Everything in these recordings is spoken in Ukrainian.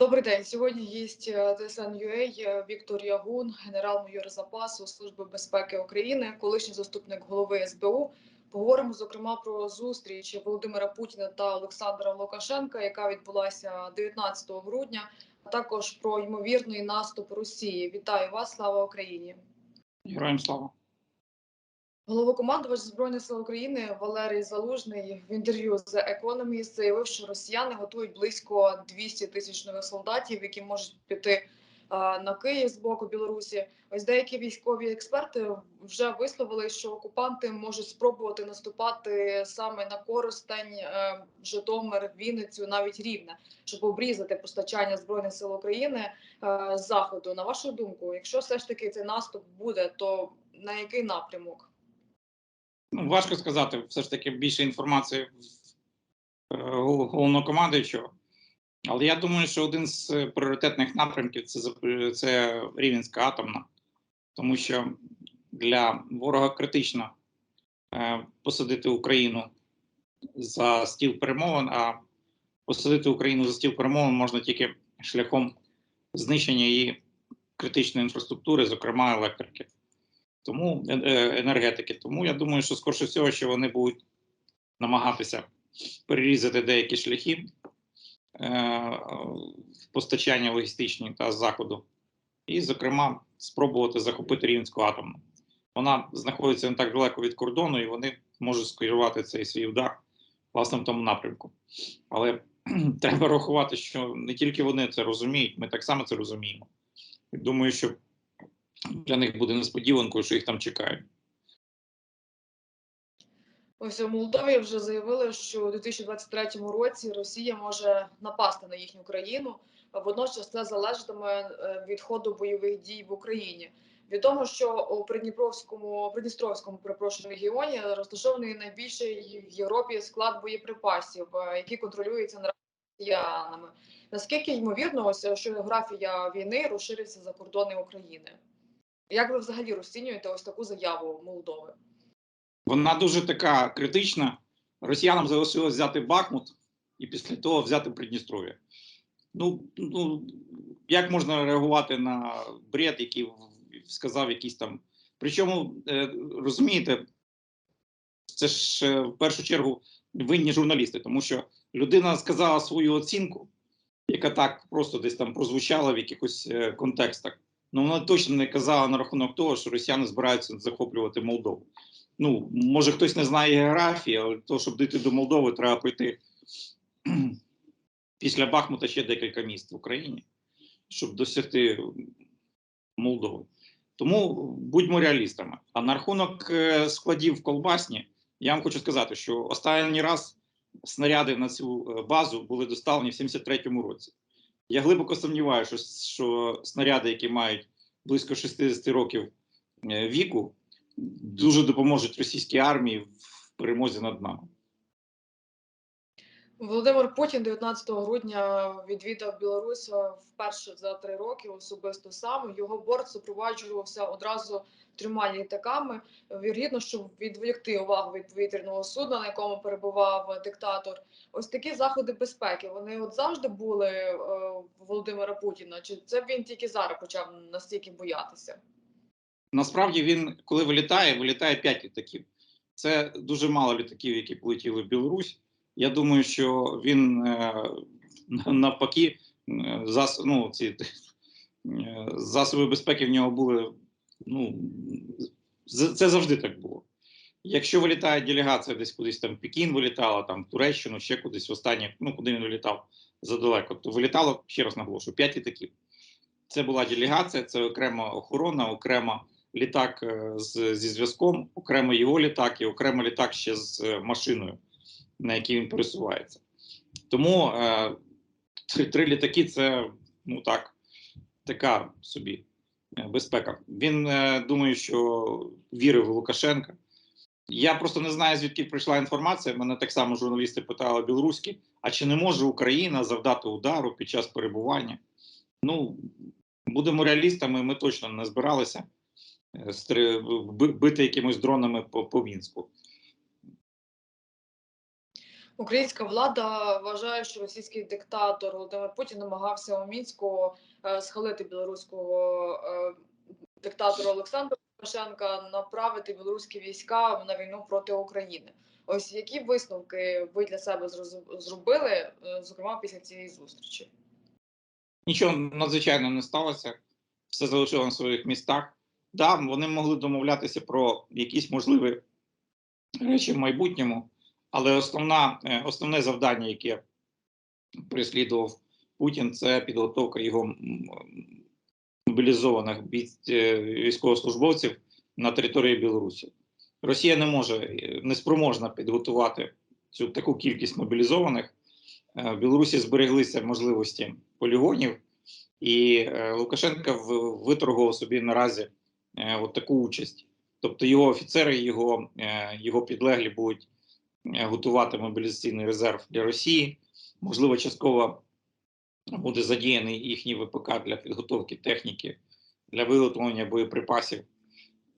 Добрий день. Сьогодні гість е, ТСН.UA е, Віктор Ягун, генерал-майор запасу Служби безпеки України, колишній заступник голови СБУ. Поговоримо зокрема про зустріч Володимира Путіна та Олександра Лукашенка, яка відбулася 19 грудня. А також про ймовірний наступ Росії. Вітаю вас! Слава Україні! Героям слава. Головокомандувач збройних сил України Валерій Залужний в інтерв'ю з Economist заявив, що росіяни готують близько 200 тисяч нових солдатів, які можуть піти на Київ з боку Білорусі. Ось деякі військові експерти вже висловили, що окупанти можуть спробувати наступати саме на Коростень, е, Житомир, Вінницю, навіть Рівне, щоб обрізати постачання збройних сил України е, з заходу. На вашу думку, якщо все ж таки цей наступ буде, то на який напрямок? Ну, важко сказати, все ж таки більше інформації е, головнокомандуючого. Але я думаю, що один з пріоритетних напрямків це, це Рівненська атомна, тому що для ворога критично е, посадити Україну за стіл перемовин, а посадити Україну за стіл перемовин можна тільки шляхом знищення її критичної інфраструктури, зокрема електрики. Тому е, е, енергетики. Тому я думаю, що скорше всього, що вони будуть намагатися перерізати деякі шляхи е, постачання логістичні та заходу, і, зокрема, спробувати захопити Рівненську атомну. Вона знаходиться не так далеко від кордону, і вони можуть скерувати цей свій удар власне в тому напрямку. Але треба рахувати, що не тільки вони це розуміють, ми так само це розуміємо. Думаю, що для них буде несподіванкою, що їх там чекають. Ось у Молдові вже заявили, що у 2023 році Росія може напасти на їхню країну. Водночас це залежатиме е, від ходу бойових дій в Україні. Відомо, що у Придніпровському Придністровському перепрошую, регіоні розташований найбільший в Європі склад боєприпасів, е, який контролюється наразі росіянами. Наскільки ймовірно, ось що географія війни розшириться за кордони України? Як ви взагалі розцінюєте ось таку заяву Молдови? Вона дуже така критична. Росіянам залишилось взяти Бахмут і після того взяти Придністров'я. Ну, ну як можна реагувати на бред, який сказав якийсь там. Причому, е, розумієте, це ж е, в першу чергу винні журналісти, тому що людина сказала свою оцінку, яка так просто десь там прозвучала в якихось е, контекстах. Ну вона точно не казала на рахунок того, що росіяни збираються захоплювати Молдову. Ну, може, хтось не знає географії, але то, щоб дійти до Молдови, треба пройти після Бахмута ще декілька міст в Україні, щоб досягти Молдови. Тому будьмо реалістами. А на рахунок е, складів в колбасні, я вам хочу сказати, що останній раз снаряди на цю е, базу були доставлені в 73-му році. Я глибоко сумніваюся, що, снаряди, які мають близько 60 років е, віку, дуже допоможуть російській армії в перемозі над нами. Володимир Путін 19 грудня відвідав Білорусь вперше за три роки особисто сам. Його борт супроводжувався одразу трьома літаками. Віргідно, щоб відволікти увагу від повітряного судна, на якому перебував диктатор. Ось такі заходи безпеки. Вони от завжди були е, у Володимира Путіна. Чи це він тільки зараз почав настільки боятися? Насправді він, коли вилітає, вилітає 5 літаків. Це дуже мало літаків, які полетіли в Білорусь. Я думаю, що він е, навпаки е, зас, ну, ці, е, засоби безпеки в нього були. Ну, це завжди так було. Якщо вилітає делегація десь кудись там Пекін вилітала, там в Туреччину, ще кудись в останнє, ну куди він вилітав задалеко, то вилітало, ще раз наголошую, 5 літаків. Це була делегація, це окрема охорона, окремо літак з, зі зв'язком, окремо його літак і окремо літак ще з машиною, на якій він пересувається. Тому е, три, три літаки це ну так, така собі е, безпека. Він е, думаю, що вірив в Лукашенка. Я просто не знаю, звідки прийшла інформація. Мене так само журналісти питали білоруські, а чи не може Україна завдати удару під час перебування? Ну, будемо реалістами, ми точно не збиралися е, бити якимось дронами по, по Мінську. Українська влада вважає, що російський диктатор Володимир Путін намагався у мінську е, схилити білоруського е, диктатора Олександра Лукашенка, направити білоруські війська на війну проти України. Ось які висновки ви для себе зробили, е, зокрема після цієї зустрічі? Нічого надзвичайного не сталося, все залишило на своїх містах. Да, вони могли домовлятися про якісь можливі речі в майбутньому, але основна, е, основне завдання, яке переслідував Путін, це підготовка його мобілізованих е, військовослужбовців на території Білорусі. Росія не може, е, не спроможна підготувати цю таку кількість мобілізованих. В Білорусі збереглися можливості полігонів, і Лукашенко виторгував собі наразі от таку участь. Тобто його офіцери, його, його підлеглі будуть готувати мобілізаційний резерв для Росії. Можливо, частково буде задіяний їхній ВПК для підготовки техніки, для виготовлення боєприпасів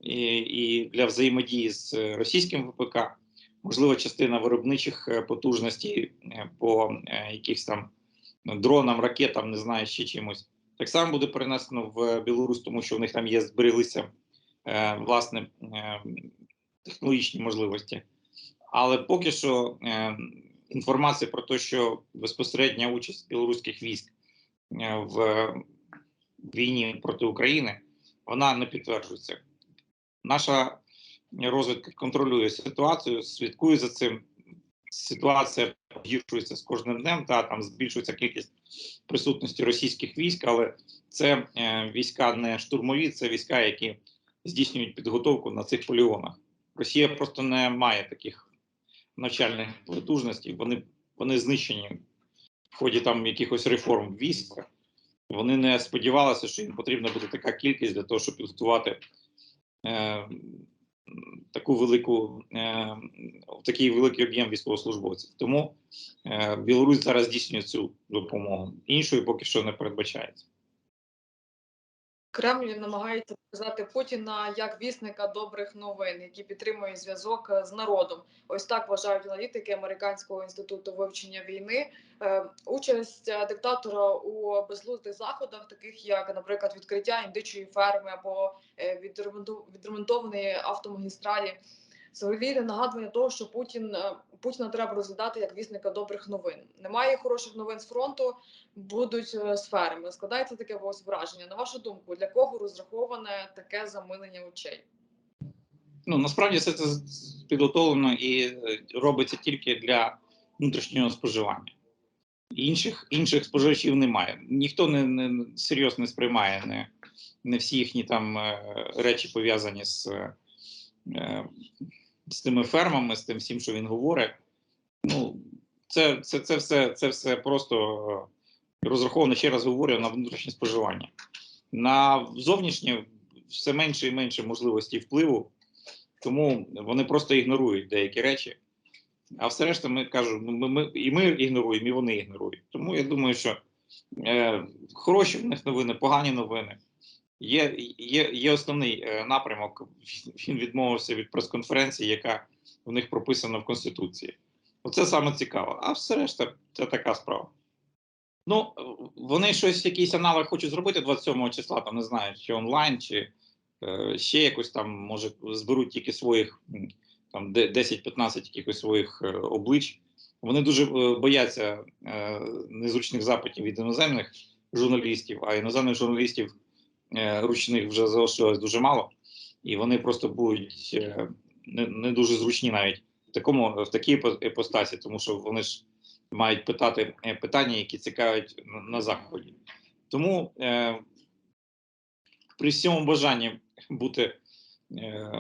і, і для взаємодії з е, російським ВПК. Можливо, частина виробничих е, потужностей е, по е, якихось там дронам, ракетам, не знаю, ще чимось. Так само буде перенесено в Білорусь, тому що в них там є збереглися е, власне е, технологічні можливості. Але поки що е, інформація про те, що безпосередня участь білоруських військ е, в війні проти України, вона не підтверджується. Наша розвідка контролює ситуацію, слідкує за цим. Ситуація погіршується з кожним днем, та там збільшується кількість присутності російських військ, але це е, війська не штурмові, це війська, які здійснюють підготовку на цих полігонах. Росія просто не має таких навчальних потужностей. Вони, вони знищені в ході там якихось реформ військ. Вони не сподівалися, що їм потрібна буде така кількість для того, щоб підготувати е, таку велику, е, такий великий об'єм військовослужбовців. Тому е, Білорусь зараз здійснює цю допомогу. Іншої поки що не передбачається. Кремль намагається показати Путіна як вісника добрих новин, який підтримує зв'язок е, з народом. Ось так вважають аналітики Американського інституту вивчення війни. Е, Участь е, диктатора у безглуздих заходах, таких як, наприклад, відкриття індичої ферми або відремонтованої автомагістралі. Своєрідне нагадування того, що Путін е, Путіна треба розглядати як вісника добрих новин. Немає хороших новин з фронту, будуть е, сферами. Складається таке ось враження. На вашу думку, для кого розраховане таке замилення очей? Ну насправді все це підготовлено і е, робиться тільки для внутрішнього споживання. Інших інших споживачів немає. Ніхто не, не серйозно не сприймає не, не всі їхні там речі пов'язані з, з тими фермами, з тим всім, що він говорить. Ну, це, це, це, все, це все просто е, розраховано, ще раз говорю, на внутрішнє споживання. На зовнішнє все менше і менше можливості впливу, тому вони просто ігнорують деякі речі. А все решта, ми кажемо, ми, ми, і ми ігноруємо, і вони ігнорують. Тому я думаю, що е, хороші в них новини, погані новини. Є, є, є основний е, напрямок. Він відмовився від прес-конференції, яка в них прописана в Конституції. Оце саме цікаво. А все решта це така справа. Ну, вони щось, якийсь аналог хочуть зробити 27 числа, там не знаю, чи онлайн, чи е, ще якось там, може, зберуть тільки своїх там де- 10-15 якихось своїх е, облич. Вони дуже е, бояться е, незручних запитів від іноземних журналістів, а іноземних журналістів ручних вже залишилось дуже мало, і вони просто будуть е, не, дуже зручні навіть в такому в такій іпостасі, тому що вони ж мають питати е, питання, які цікавлять на, заході. Тому е, при всьому бажанні бути е,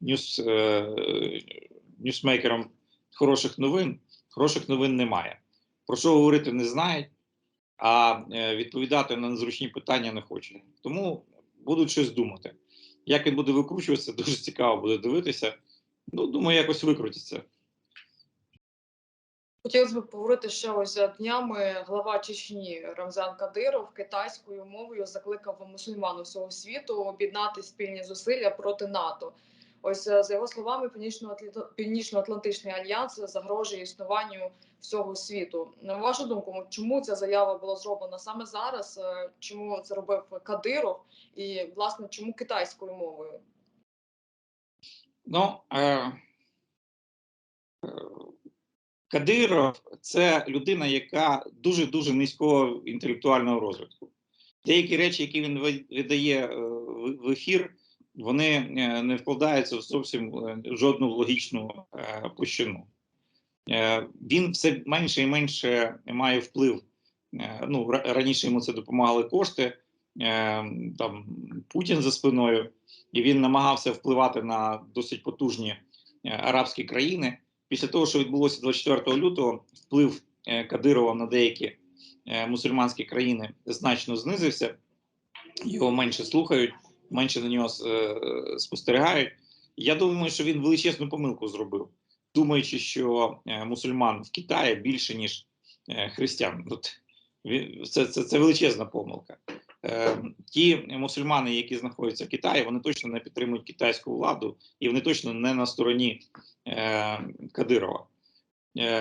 ньюс, е, ньюсмейкером хороших новин, хороших новин немає. Про що говорити не знають, а е, відповідати на незручні питання не хочуть. Тому будуть щось думати. Як він буде викручуватися, дуже цікаво буде дивитися. Ну, думаю, якось викрутиться. Хотілося б поговорити ще ось днями. Глава Чечні Рамзан Кадиров китайською мовою закликав мусульман усього світу об'єднати спільні зусилля проти НАТО. Ось е, за його словами, Північно-Атланти- Північно-Атлантичний альянс загрожує існуванню всього світу. На вашу думку, чому ця заява була зроблена саме зараз? Е, Чому це робив Кадиров? І власне чому китайською мовою? Ну, е, е, Кадиров це людина, яка дуже дуже низького інтелектуального розвитку. Деякі речі, які він видає в ефір, вони е, не вкладаються в зовсім е, жодну логічну е, площину. Він все менше і менше має вплив. Ну, раніше йому це допомагали кошти, там Путін за спиною, і він намагався впливати на досить потужні арабські країни. Після того, що відбулося 24 лютого, вплив Кадирова на деякі мусульманські країни значно знизився. Його менше слухають, менше на нього е, спостерігають. Я думаю, що він величезну помилку зробив, думаючи, що е, мусульман в Китаї більше ніж е, християн. Це, це, це величезна помилка. Ті мусульмани, які знаходяться в Китаї, вони точно не підтримують китайську владу, і вони точно не на стороні Кадирова.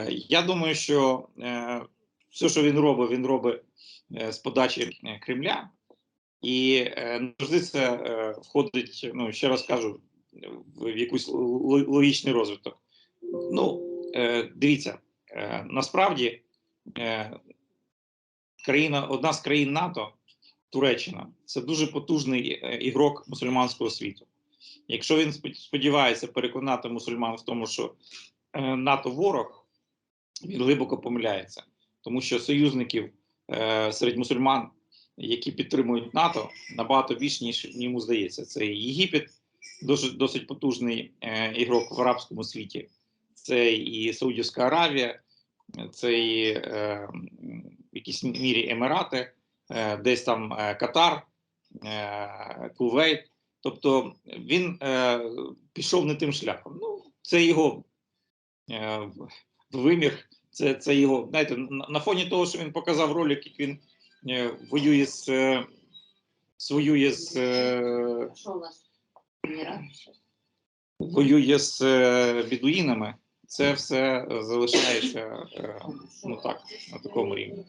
Я думаю, що все, що він робить, він робить з подачі Кремля, і е, завжди це е, входить, ну ще раз кажу, в, якийсь логічний розвиток. Ну, е, дивіться, насправді країна, одна з країн НАТО, Туреччина, це дуже потужний ігрок мусульманського світу. Якщо він сподівається переконати мусульман в тому, що НАТО ворог, він глибоко помиляється, тому що союзників серед мусульман, які підтримують НАТО, набагато більше, ніж йому здається. Це Єгипет, досить, досить потужний е, ігрок в арабському світі, це і Саудівська Аравія, це і е, в якійсь мірі Емірати, е, десь там е, Катар, е, Кувейт. Тобто він е, пішов не тим шляхом. Ну, це його е, вимір, це, це його. Знаєте, на, фоні того, що він показав ролик, як він воює з е, воює з е, у вас? Міра? воює з е, бідуїнами, це все залишається е, ну так, на такому рівні.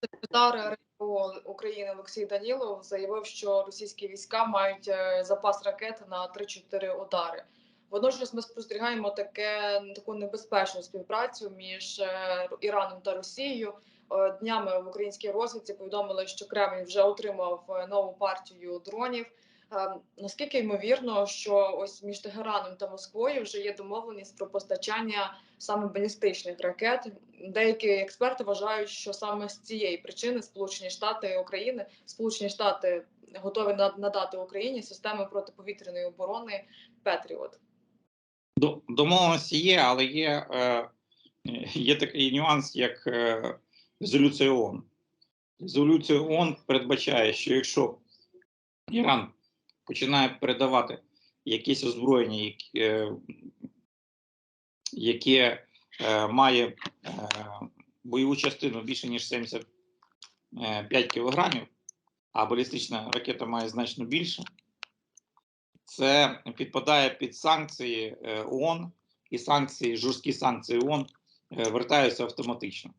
Секретар РНБО України Олексій Данілов заявив, що російські війська мають е, запас ракет на 3-4 удари. Водночас ми спостерігаємо таке таку небезпечну співпрацю між е, Іраном та Росією. Е, Днями в українській розвідці повідомили, що Кремль вже отримав е, нову партію дронів. Е, Наскільки ймовірно, що ось між Тегераном та Москвою вже є домовленість про постачання саме балістичних ракет. Деякі експерти вважають, що саме з цієї причини Сполучені Штати України, Сполучені Штати готові надати Україні системи протиповітряної оборони Петріот. До- Домовленості є, але є, є такий нюанс, як резолюція ООН. Резолюція ООН передбачає, що якщо Іран починає передавати якесь озброєння, яке, яке е, має е, бойову частину більше ніж 75 кілограмів, а балістична ракета має значно більше, це підпадає під санкції е, ООН, і санкції, жорсткі санкції ООН е, вертаються автоматично.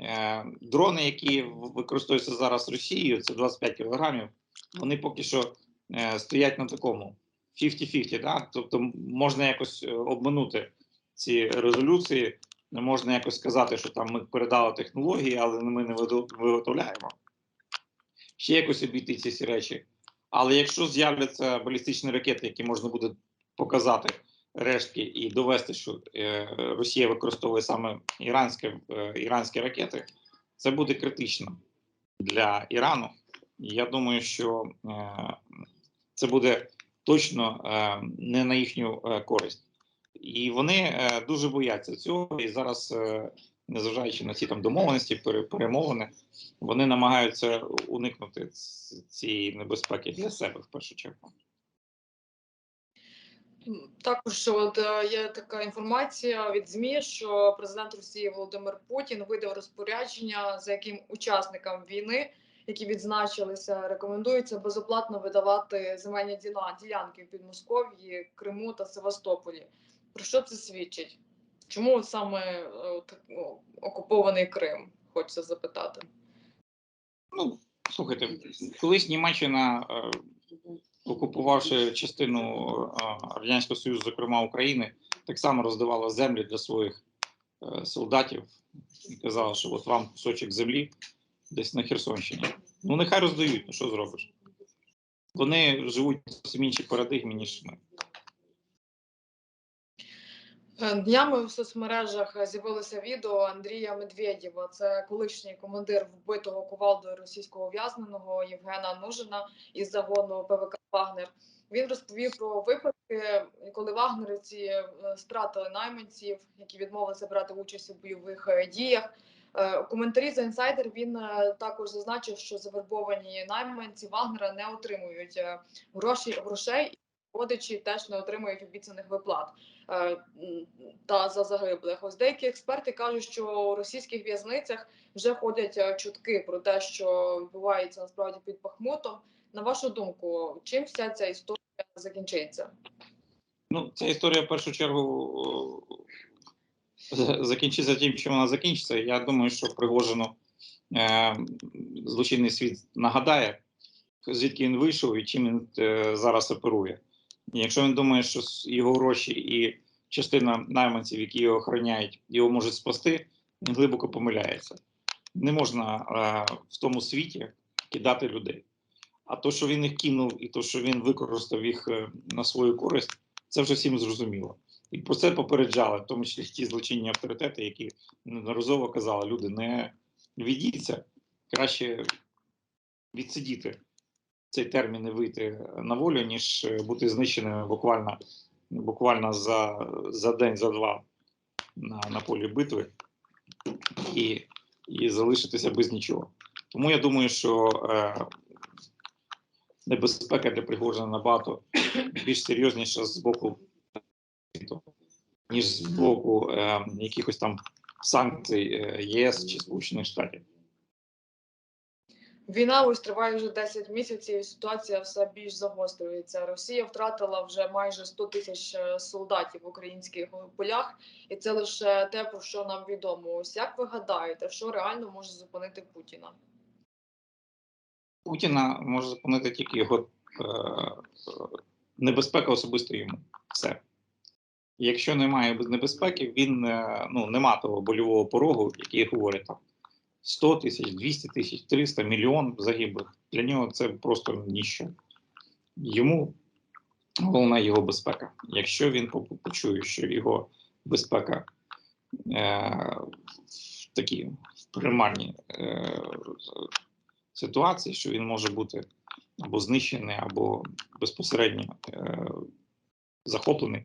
Е, Дрони, які використовуються зараз Росією, це 25 кілограмів, вони поки що е, стоять на такому 50-50, да? тобто можна якось е, обминути ці резолюції, можна якось сказати, що там ми передали технології, але ми не виготовляємо. Ще якось обійти ці всі речі. Але якщо з'являться балістичні ракети, які можна буде показати рештки і довести, що е, Росія використовує саме іранське, е, іранські ракети, це буде критично для Ірану. Я думаю, що е, це буде точно не на їхню користь. І вони дуже бояться цього. І зараз, незважаючи на ці там домовленості, перемовини, вони намагаються уникнути цієї небезпеки для себе в першу чергу. Також от е, є така інформація від ЗМІ, що президент Росії Володимир Путін видав розпорядження, за яким учасникам війни які відзначилися, рекомендується безоплатно видавати земельні діла- ділянки в Підмосков'ї, Криму та Севастополі. Про що це свідчить? Чому саме е, от, окупований Крим? Хочеться запитати. Ну, слухайте, колись Німеччина, е, окупувавши частину е, Радянського Союзу, зокрема України, так само роздавала землі для своїх е, солдатів і казала, що от вам кусочок землі десь на Херсонщині. Ну, нехай роздають, ну що зробиш? Вони живуть в іншій парадигмі, ніж ми. Е, Днями в соцмережах з'явилося відео Андрія Медведєва. Це колишній командир вбитого кувалдою російського ув'язненого Євгена Нужина із загону ПВК Вагнер. Він розповів про випадки, коли вагнерівці е, стратили найманців, які відмовилися брати участь у бойових е, діях. У коментарі за інсайдер він також зазначив, що завербовані найманці Вагнера не отримують гроші грошей, родичі теж не отримують обіцяних виплат е, та за загиблих. Ось деякі експерти кажуть, що у російських в'язницях вже ходять е, чутки про те, що відбувається насправді під Бахмутом. На вашу думку, чим вся ця історія закінчиться? Ну, ця історія в першу чергу е, закінчиться тим, чим вона закінчиться. Я думаю, що Пригожину е, злочинний світ нагадає, звідки він вийшов і чим він е, зараз оперує. Якщо він думає, що його гроші і частина найманців, які його охороняють, його можуть спасти, він глибоко помиляється. Не можна е, в тому світі кидати людей. А то, що він їх кинув, і то, що він використав їх е, на свою користь, це вже всім зрозуміло. І про це попереджали, в тому числі ті злочинні авторитети, які неодноразово казали, люди, не відійдіться, краще відсидіти цей термін і вийти на волю, ніж е, бути знищеними буквально, буквально за, за день, за два на, на полі битви і, і залишитися без нічого. Тому я думаю, що е, небезпека для Пригожина набагато більш серйозніша з боку ніж з боку е, якихось там санкцій е, єС чи Сполучених Штатів. Війна ось триває вже 10 місяців. і Ситуація все більш загострюється. Росія втратила вже майже 100 тисяч е, солдатів в українських полях, і це лише те, про що нам відомо. Ось як ви гадаєте, що реально може зупинити Путіна? Путіна може зупинити тільки його е, небезпека особисто йому. Все. Якщо немає небезпеки, він е, ну, нема того больового порогу, який говорить там 100 тисяч, 200 тисяч, 300, мільйон загиблих. Для нього це просто ніщо. Йому головна його безпека. Якщо він почує, що його безпека е, в такій примарній е, ситуації, що він може бути або знищений, або безпосередньо е, захоплений.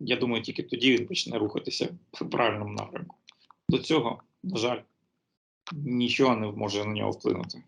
Я думаю, тільки тоді він почне рухатися в правильному напрямку. До цього, на жаль, нічого не може на нього вплинути.